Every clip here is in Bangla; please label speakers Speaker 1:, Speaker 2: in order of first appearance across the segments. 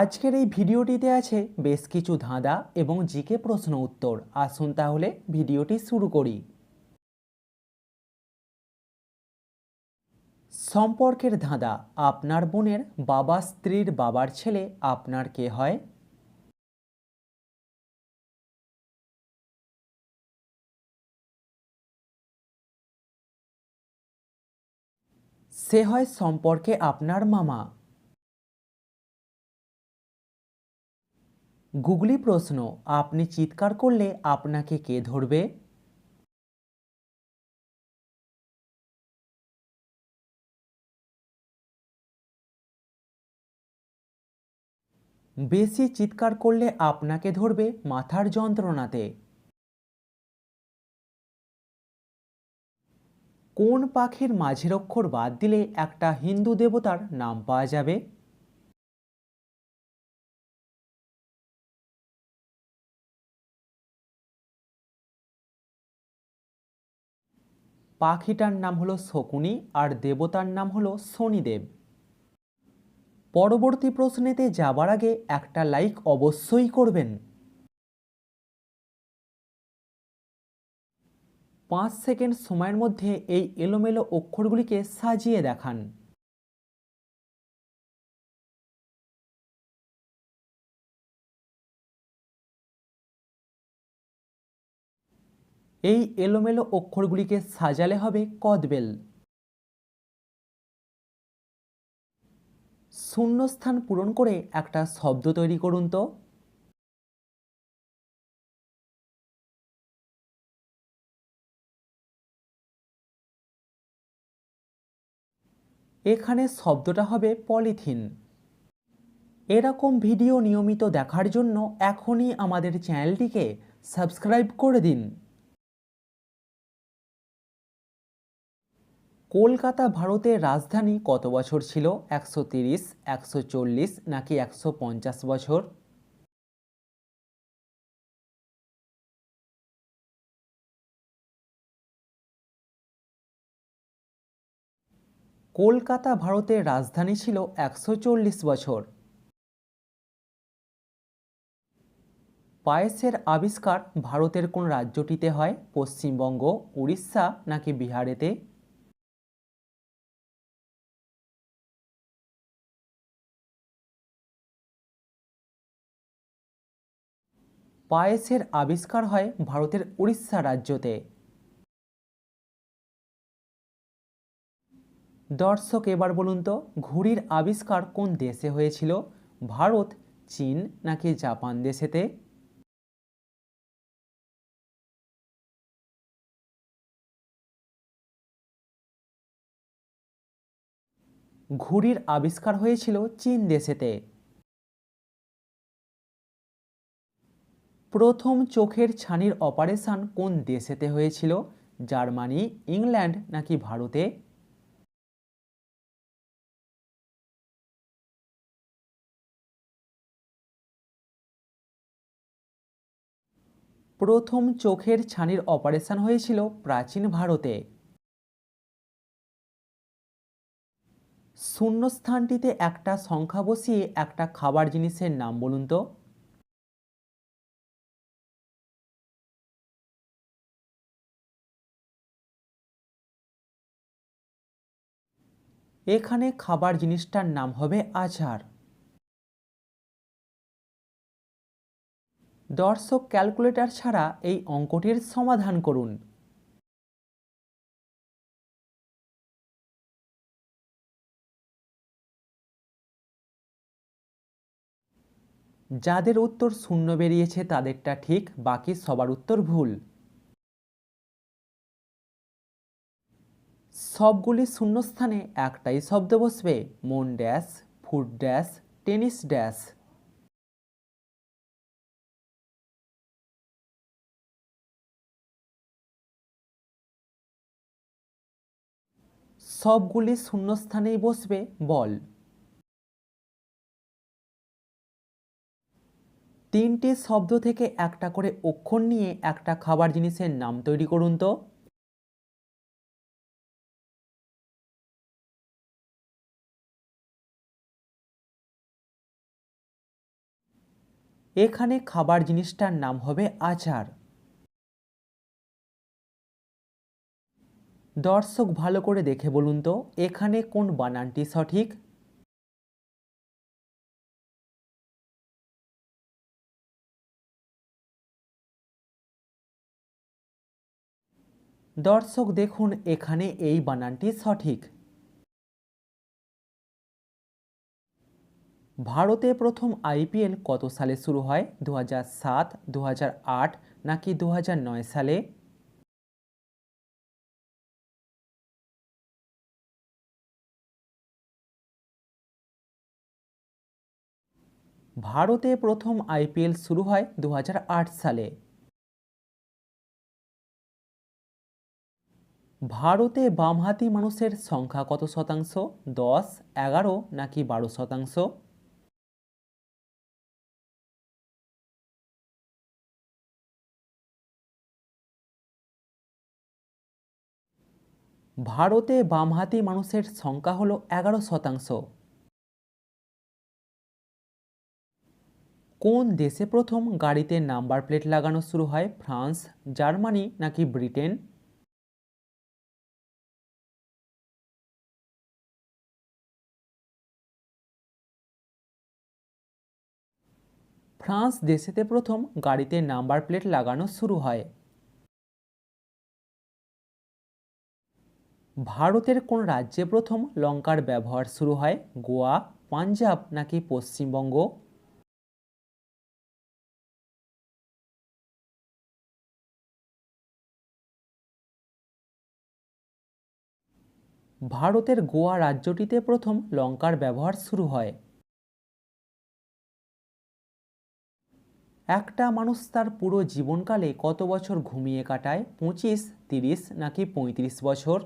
Speaker 1: আজকের এই ভিডিওটিতে আছে বেশ কিছু ধাঁধা এবং জিকে প্রশ্ন উত্তর। আসুন তাহলে ভিডিওটি শুরু করি। সম্পর্কের ধাঁধা, আপনার বোনের বাবা, স্ত্রীর বাবার ছেলে, আপনার কে হয়? সে হয় সম্পর্কে আপনার মামা। গুগলি প্রশ্ন, আপনি চিৎকার করলে আপনাকে কে ধরবে? বেশি চিৎকার করলে আপনাকে ধরবে মাথার যন্ত্রণাতে। কোন পাখির মাঝের অক্ষর বাদ দিলে একটা হিন্দু দেবতার নাম পাওয়া যাবে? পাখিটার নাম হলো শকুনি আর দেবতার নাম হলো শনিদেব। পরবর্তী প্রশ্নেতে যাবার আগে একটা লাইক অবশ্যই করবেন। পাঁচ সেকেন্ড সময়ের মধ্যে এই এলোমেলো অক্ষরগুলিকে সাজিয়ে দেখান। এই এলোমেলো অক্ষরগুলিকে সাজালে হবে কদবেল। শূন্যস্থান পূরণ করে একটা শব্দ তৈরি করুন তো। এখানে শব্দটা হবে পলিথিন। এরকম ভিডিও নিয়মিত দেখার জন্য এখনই আমাদের চ্যানেলটিকে সাবস্ক্রাইব করে দিন। কলকাতা ভারতের রাজধানী কত বছর ছিল? একশো তিরিশ, একশো চল্লিশ নাকি একশো পঞ্চাশ বছর? কলকাতা ভারতের রাজধানী ছিল একশো চল্লিশ বছর। পায়েসের আবিষ্কার ভারতের কোন রাজ্যটিতে হয়? পশ্চিমবঙ্গ, উড়িষ্যা নাকি বিহারেতে? পায়েসের আবিষ্কার হয় ভারতের উড়িষ্যা রাজ্যতে। দর্শক, এবার বলুন তো, ঘুড়ির আবিষ্কার কোন দেশে হয়েছিল? ভারত, চীন নাকি জাপান দেশেতে? ঘুড়ির আবিষ্কার হয়েছিল চীন দেশেতে। প্রথম চোখের ছানির অপারেশন কোন দেশেতে হয়েছিল? জার্মানি, ইংল্যান্ড নাকি ভারতে? প্রথম চোখের ছানির অপারেশন হয়েছিল প্রাচীন ভারতে। শূন্যস্থানটিতে একটা সংখ্যা বসিয়ে একটা খাবার জিনিসের নাম বলুন তো। এখানে খাবার জিনিসটার নাম হবে আচার। দর্শক ক্যালকুলেটর ছাড়া এই অঙ্কটির সমাধান করুন। যাদের উত্তর শূন্য বেরিয়েছে তাদেরটা ঠিক, বাকি সবার উত্তর ভুল। সবগুলি শূন্যস্থানে একটাই শব্দ বসবে, মন dash food dash, tennis dash. সবগুলি শূন্যস্থানেই বসবে, বল। তিনটি শব্দ থেকে একটা করে অক্ষর নিয়ে একটা খাবার জিনিসের নাম তৈরি করুন তো। এখানে খাবার জিনিসটার নাম হবে আচার। দর্শক ভালো করে দেখে বলুন তো, এখানে কোন বানানটি সঠিক? দর্শক দেখুন, এখানে এই বানানটি সঠিক। ভারতে প্রথম আইপিএল কত সালে শুরু হয়? দু সাত দু নাকি দু সালে? ভারতে প্রথম আইপিএল শুরু হয় দু হাজার আট সালে। ভারতে বামহাতি মানুষের সংখ্যা কত শতাংশ? দশ, এগারো নাকি বারো শতাংশ? ভারতে বামহাতি মানুষের সংখ্যা হলো এগারো শতাংশ। কোন দেশে প্রথম গাড়িতে নাম্বার প্লেট লাগানো শুরু হয়? ফ্রান্স, জার্মানি নাকি ব্রিটেন? ফ্রান্স দেশেতে প্রথম গাড়িতে নাম্বার প্লেট লাগানো শুরু হয়। ভারতের কোন রাজ্যে প্রথম লঙ্কার ব্যবহার শুরু হয়? গোয়া, পাঞ্জাব নাকি পশ্চিমবঙ্গ? ভারতের গোয়া রাজ্যটিতে প্রথম লঙ্কার ব্যবহার শুরু হয়। একটা মানুষ তার পুরো জীবনকালে কত বছর ঘুমিয়ে কাটায়? পঁচিশ, তিরিশ নাকি পঁয়ত্রিশ বছর?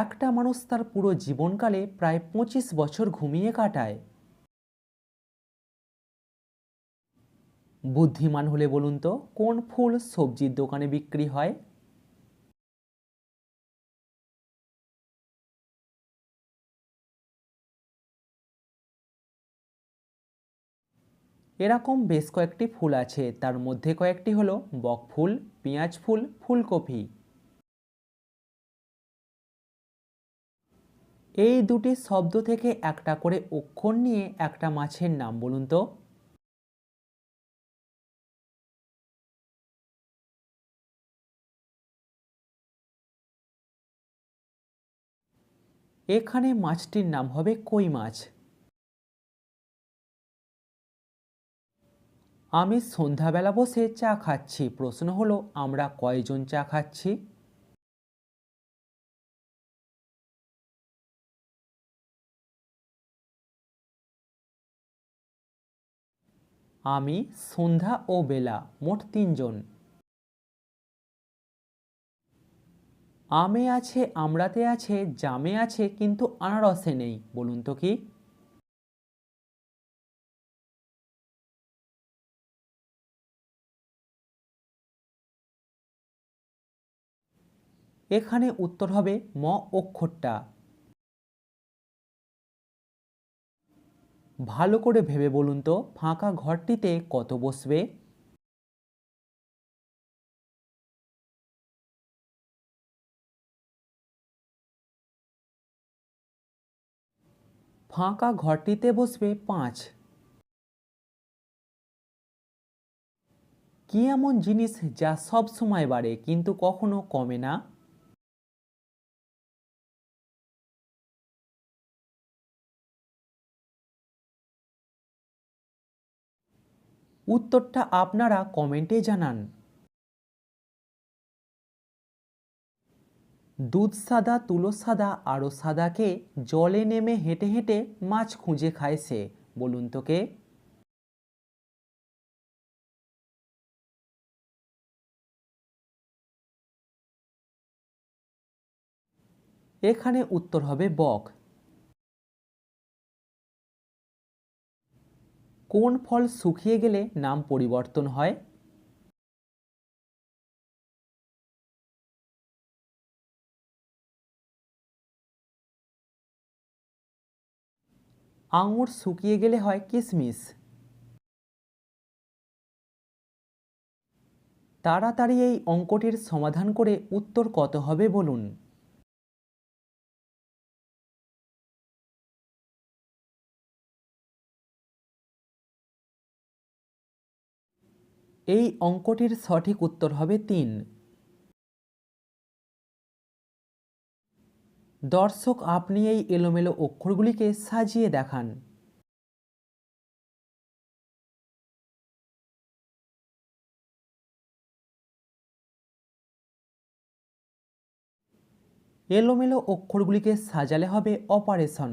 Speaker 1: একটা মানুষ তার পুরো জীবনকালে প্রায় পঁচিশ বছর ঘুমিয়ে কাটায়। বুদ্ধিমান হলে বলুন তো, কোন ফুল সবজির দোকানে বিক্রি হয়? এরকম বেশ কয়েকটি ফুল আছে, তার মধ্যে কয়েকটি হলো বকফুল পেঁয়াজ ফুল, ফুলকপি। এই দুটি শব্দ থেকে একটা করে অক্ষর নিয়ে একটা মাছের নাম, বলুন তো। এখানে মাছটির নাম হবে কই মাছ। আমি সন্ধ্যাবেলা বসে চা খাচ্ছি। প্রশ্ন হলো, আমরা কয়জন চা খাচ্ছি? আমি, সন্ধ্যা ও বেলা, মোট তিনজন। আমে আছে আমড়াতে আছে, জামে আছে, কিন্তু আনারসে নেই, বলুন তো কি? এখানে উত্তর হবে ম অক্ষরটা। ভালো করে ভেবে বলুন তো, ফাঁকা ঘরটিতে কত বসবে? ফাঁকা ঘরটিতে বসবে পাঁচ। কি এমন জিনিস যা সব সময় বাড়ে, কিন্তু কখনো কমে না? উত্তরটা আপনারা কমেন্টে জানান। দুধ সাদা, তুলো সাদা আরও সাদাকে জলে নেমে হেঁটে হেঁটে মাছ খুঁজে খায় সে। বলুন তোকে এখানে উত্তর হবে বক। কোন ফল শুকিয়ে গেলে নাম পরিবর্তন হয়? আঙুর শুকিয়ে গেলে হয় কিশমিশ তাড়াতাড়ি এই অঙ্কটির সমাধান করে উত্তর কত হবে বলুন। এই অঙ্কটির সঠিক উত্তর হবে তিন। দর্শক, আপনি এই এলোমেলো অক্ষরগুলিকে সাজিয়ে দেখান। এলোমেলো অক্ষরগুলিকে সাজালে হবে অপারেশন।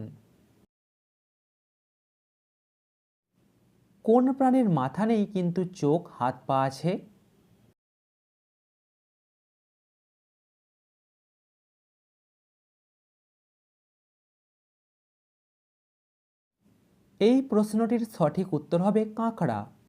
Speaker 1: কোন প্রাণীর মাথা নেই কিন্তু চোখ, হাত, পা আছে? এই প্রশ্নটির সঠিক উত্তর হবে কাঁকড়া।